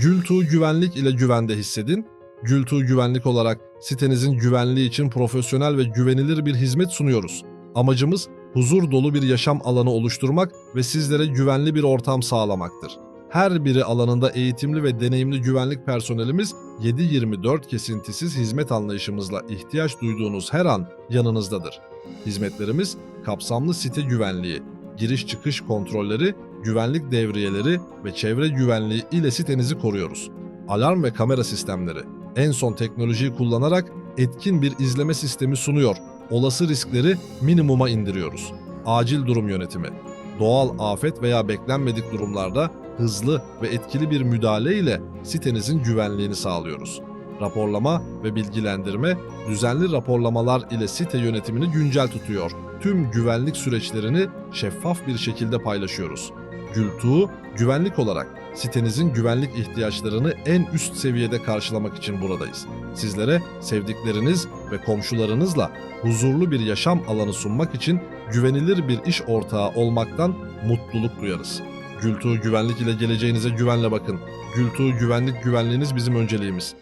Gültuğ Güvenlik ile güvende hissedin. Gültuğ Güvenlik olarak sitenizin güvenliği için profesyonel ve güvenilir bir hizmet sunuyoruz. Amacımız huzur dolu bir yaşam alanı oluşturmak ve sizlere güvenli bir ortam sağlamaktır. Her biri alanında eğitimli ve deneyimli güvenlik personelimiz 7-24 kesintisiz hizmet anlayışımızla ihtiyaç duyduğunuz her an yanınızdadır. Hizmetlerimiz kapsamlı site güvenliği, giriş çıkış kontrolleri, güvenlik devriyeleri ve çevre güvenliği ile sitenizi koruyoruz. Alarm ve kamera sistemleri en son teknolojiyi kullanarak etkin bir izleme sistemi sunuyor. Olası riskleri minimuma indiriyoruz. Acil durum yönetimi. Doğal afet veya beklenmedik durumlarda hızlı ve etkili bir müdahale ile sitenizin güvenliğini sağlıyoruz. Raporlama ve bilgilendirme, düzenli raporlamalar ile site yönetimini güncel tutuyor. Tüm güvenlik süreçlerini şeffaf bir şekilde paylaşıyoruz. Gültuğ, güvenlik olarak sitenizin güvenlik ihtiyaçlarını en üst seviyede karşılamak için buradayız. Sizlere sevdikleriniz ve komşularınızla huzurlu bir yaşam alanı sunmak için güvenilir bir iş ortağı olmaktan mutluluk duyarız. Gültuğ Güvenlik ile geleceğinize güvenle bakın. Gültuğ Güvenlik güvenliğiniz bizim önceliğimiz.